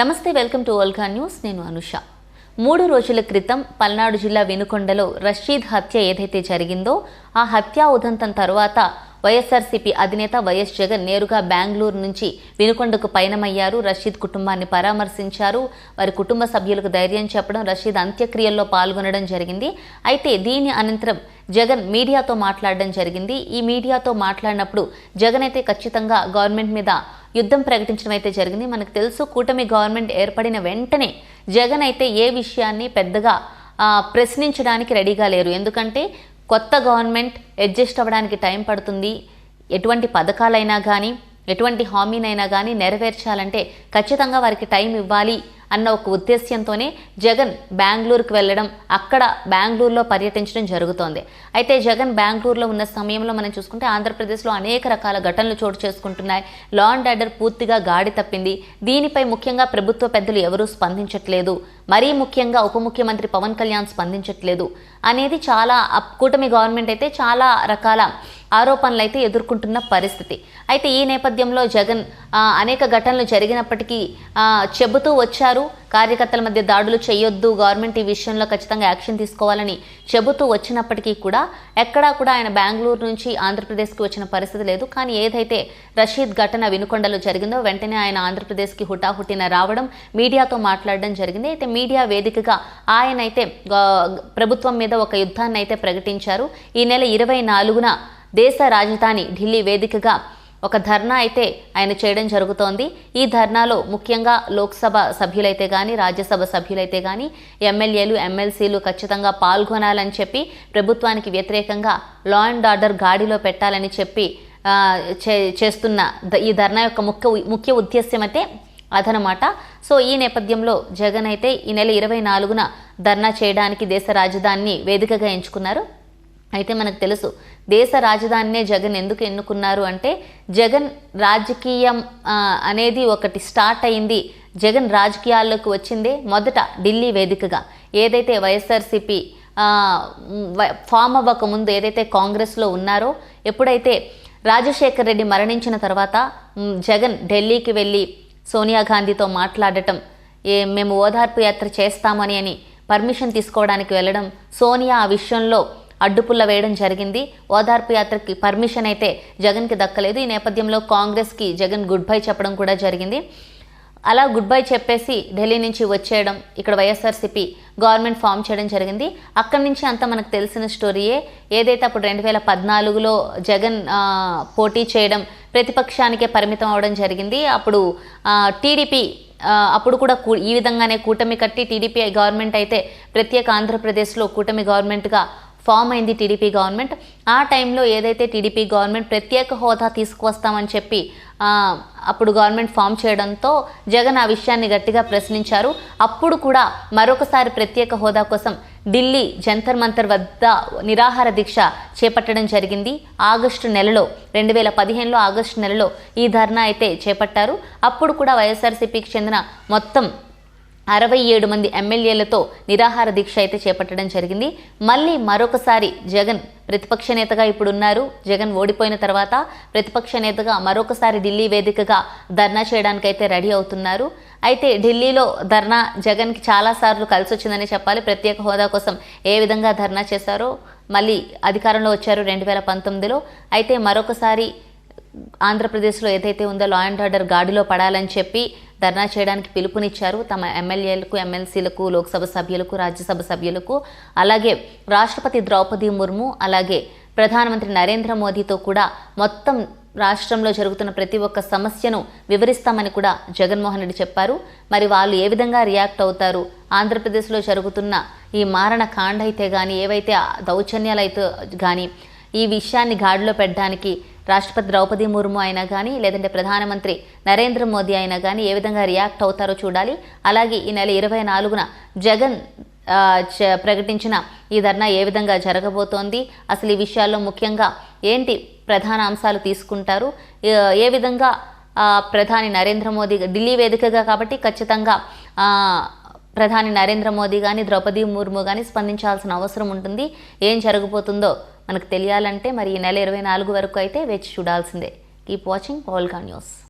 నమస్తే welcome to ఓల్కా news. నేను అనుష. మూడు రోజుల క్రితం పల్నాడు జిల్లా వెనుకొండలో రషీద్ హత్య ఏదైతే జరిగిందో ఆ హత్యా ఉదంతం తర్వాత వైఎస్ఆర్సీపీ అధినేత వైఎస్ జగన్ నేరుగా బెంగళూరు నుంచి వినుకొండకు పయనమయ్యారు. రషీద్ కుటుంబాన్ని పరామర్శించారు. వారి కుటుంబ సభ్యులకు ధైర్యం చెప్పడం రషీద్ అంత్యక్రియల్లో పాల్గొనడం జరిగింది. అయితే దీని అనంతరం జగన్ మీడియాతో మాట్లాడడం జరిగింది. ఈ మీడియాతో మాట్లాడినప్పుడు జగన్ అయితే ఖచ్చితంగా గవర్నమెంట్ మీద యుద్ధం ప్రకటించడం అయితే జరిగింది. మనకు తెలుసు కూటమి గవర్నమెంట్ ఏర్పడిన వెంటనే జగన్ అయితే ఏ విషయాన్ని పెద్దగా ప్రశ్నించడానికి రెడీగా లేరు. ఎందుకంటే కొత్త గవర్నమెంట్ అడ్జస్ట్ అవ్వడానికి టైం పడుతుంది. ఎటువంటి పథకాలైనా కానీ ఎటువంటి హామీనైనా కానీ నెరవేర్చాలంటే ఖచ్చితంగా వారికి టైం ఇవ్వాలి. అన్న ఒక ఉద్దేశ్యంతోనే జగన్ బెంగళూరుకు వెళ్ళడం అక్కడ బెంగళూరులో పర్యటించడం జరుగుతోంది. అయితే జగన్ బెంగళూరులో ఉన్న సమయంలో మనం చూసుకుంటే ఆంధ్రప్రదేశ్లో అనేక రకాల ఘటనలు చోటు చేసుకుంటున్నాయి. లా అండ్ ఆర్డర్ పూర్తిగా గాడి తప్పింది. దీనిపై ముఖ్యంగా ప్రభుత్వ పెద్దలు ఎవరూ స్పందించట్లేదు. మరీ ముఖ్యంగా ఉప ముఖ్యమంత్రి పవన్ కళ్యాణ్ స్పందించట్లేదు. అనేది చాలా కూటమి గవర్నమెంట్ అయితే చాలా రకాల ఆరోపణలు అయితే ఎదుర్కొంటున్న పరిస్థితి. అయితే ఈ నేపథ్యంలో జగన్ అనేక ఘటనలు జరిగినప్పటికీ చెబుతూ వచ్చారు. కార్యకర్తల మధ్య దాడులు చేయొద్దు. గవర్నమెంట్ ఈ విషయంలో ఖచ్చితంగా యాక్షన్ తీసుకోవాలని చెబుతూ వచ్చినప్పటికీ కూడా ఎక్కడా కూడా ఆయన బెంగళూరు నుంచి ఆంధ్రప్రదేశ్కి వచ్చిన పరిస్థితి లేదు. కానీ ఏదైతే రషీద్ ఘటన వినుకొండలో జరిగిందో వెంటనే ఆయన ఆంధ్రప్రదేశ్కి హుటాహుటిన రావడం మీడియాతో మాట్లాడడం జరిగింది. అయితే మీడియా వేదికగా ఆయన అయితే ప్రభుత్వం మీద ఒక యుద్ధాన్ని అయితే ప్రకటించారు. ఈ నెల ఇరవై నాలుగున దేశ రాజధాని ఢిల్లీ వేదికగా ఒక ధర్నా అయితే ఆయన చేయడం జరుగుతోంది. ఈ ధర్నాలో ముఖ్యంగా లోక్సభ సభ్యులైతే కానీ రాజ్యసభ సభ్యులైతే కానీ ఎమ్మెల్యేలు ఎమ్మెల్సీలు ఖచ్చితంగా పాల్గొనాలని చెప్పి ప్రభుత్వానికి వ్యతిరేకంగా లా అండ్ ఆర్డర్ గాడిలో పెట్టాలని చెప్పి చే- చేస్తున్న ఈ ధర్నా యొక్క ముఖ్య ముఖ్య ఉద్దేశ్యం అయితే అదనమాట. సో ఈ నేపథ్యంలో జగన్ అయితే ఈ నెల ఇరవై నాలుగున ధర్నా చేయడానికి దేశ రాజధానిని వేదికగా ఎంచుకున్నారు. అయితే మనకు తెలుసు దేశ రాజధానినే జగన్ ఎందుకు ఎన్నుకున్నారు అంటే జగన్ రాజకీయం అనేది ఒకటి స్టార్ట్ అయింది జగన్ రాజకీయాల్లోకి వచ్చిందే మొదట ఢిల్లీ వేదికగా. ఏదైతే వైఎస్ఆర్సిపి ఫామ్ అవ్వక ముందు ఏదైతే కాంగ్రెస్లో ఉన్నారో ఎప్పుడైతే రాజశేఖర్ రెడ్డి మరణించిన తర్వాత జగన్ ఢిల్లీకి వెళ్ళి సోనియా గాంధీతో మాట్లాడటం ఏ మేము ఓదార్పు యాత్ర చేస్తామని అని పర్మిషన్ తీసుకోవడానికి వెళ్ళడం సోనియా ఆ విషయంలో అడ్డుపుల్ల వేయడం జరిగింది. ఓదార్పు యాత్రకి పర్మిషన్ అయితే జగన్కి దక్కలేదు. ఈ నేపథ్యంలో కాంగ్రెస్కి జగన్ గుడ్ బై చెప్పడం కూడా జరిగింది. అలా గుడ్ బై చెప్పేసి ఢిల్లీ నుంచి వచ్చేయడం ఇక్కడ వైఎస్ఆర్సీపీ గవర్నమెంట్ ఫామ్ చేయడం జరిగింది. అక్కడి నుంచి అంతా మనకు తెలిసిన స్టోరీయే. ఏదైతే అప్పుడు రెండు వేల పద్నాలుగులో జగన్ పోటీ చేయడం ప్రతిపక్షానికే పరిమితం అవడం జరిగింది. అప్పుడు టీడీపీ అప్పుడు కూడా కూ- ఈ విధంగానే కూటమి కట్టి టీడీపీ గవర్నమెంట్ అయితే ప్రత్యేక ఆంధ్రప్రదేశ్లో కూటమి గవర్నమెంట్గా ఫామ్ అయింది టీడీపీ గవర్నమెంట్. ఆ టైంలో ఏదైతే టీడీపీ గవర్నమెంట్ ప్రత్యేక హోదా తీసుకువస్తామని చెప్పి అప్పుడు గవర్నమెంట్ ఫామ్ చేయడంతో జగన్ ఆ విషయాన్ని గట్టిగా ప్రశ్నించారు. అప్పుడు కూడా మరొకసారి ప్రత్యేక హోదా కోసం ఢిల్లీ జంతర్ మంతర్ వద్ద నిరాహార దీక్ష చేపట్టడం జరిగింది. ఆగస్టు నెలలో రెండు వేల పదిహేనులో ఆగస్టు నెలలో ఈ ధర్నా అయితే చేపట్టారు. అప్పుడు కూడా వైఎస్ఆర్సీపీకి చెందిన మొత్తం అరవై ఏడు మంది ఎమ్మెల్యేలతో నిరాహార దీక్ష అయితే చేపట్టడం జరిగింది. మళ్ళీ మరొకసారి జగన్ ప్రతిపక్ష నేతగా ఇప్పుడు ఉన్నారు జగన్ ఓడిపోయిన తర్వాత ప్రతిపక్ష నేతగా మరొకసారి ఢిల్లీ వేదికగా ధర్నా చేయడానికైతే రెడీ అవుతున్నారు. అయితే ఢిల్లీలో ధర్నా జగన్కి చాలాసార్లు కలిసి వచ్చిందని చెప్పాలి. ప్రత్యేక హోదా కోసం ఏ విధంగా ధర్నా చేశారో మళ్ళీ అధికారంలో వచ్చారు రెండు వేల పంతొమ్మిదిలో. అయితే మరొకసారి ఆంధ్రప్రదేశ్లో ఏదైతే ఉందో లా అండ్ ఆర్డర్ గాడిలో పడాలని చెప్పి ధర్నా చేయడానికి పిలుపునిచ్చారు. తమ ఎమ్మెల్యేలకు ఎమ్మెల్సీలకు లోక్సభ సభ్యులకు రాజ్యసభ సభ్యులకు అలాగే రాష్ట్రపతి ద్రౌపది ముర్ము అలాగే ప్రధానమంత్రి నరేంద్ర మోదీతో కూడా మొత్తం రాష్ట్రంలో జరుగుతున్న ప్రతి ఒక్క సమస్యను వివరిస్తామని కూడా జగన్మోహన్ రెడ్డి చెప్పారు. మరి వాళ్ళు ఏ విధంగా రియాక్ట్ అవుతారు? ఆంధ్రప్రదేశ్లో జరుగుతున్న ఈ మారణ కాండ అయితే కానీ ఏవైతే దౌర్జన్యాలు అయితే కానీ ఈ విషయాన్ని గాడిలో పెట్టడానికి రాష్ట్రపతి ద్రౌపది ముర్ము అయినా కానీ లేదంటే ప్రధానమంత్రి నరేంద్ర మోదీ అయినా కానీ ఏ విధంగా రియాక్ట్ అవుతారో చూడాలి. అలాగే ఈ నెల ఇరవై నాలుగున జగన్ చ- ప్రకటించిన ఈ ధర్నా ఏ విధంగా జరగబోతోంది? అసలు ఈ విషయాల్లో ముఖ్యంగా ఏంటి ప్రధాన అంశాలు తీసుకుంటారు? ఏ- విధంగా ప్రధాని నరేంద్ర మోదీ ఢిల్లీ వేదికగా కాబట్టి ఖచ్చితంగా ప్రధాని నరేంద్ర మోదీ కానీ ద్రౌపది ముర్ము కానీ స్పందించాల్సిన అవసరం ఉంటుంది. ఏం జరగబోతుందో మనకు తెలియాలంటే మరి ఈ నెల ఇరవై నాలుగు వరకు అయితే వేచి చూడాల్సిందే. Keep watching Olga news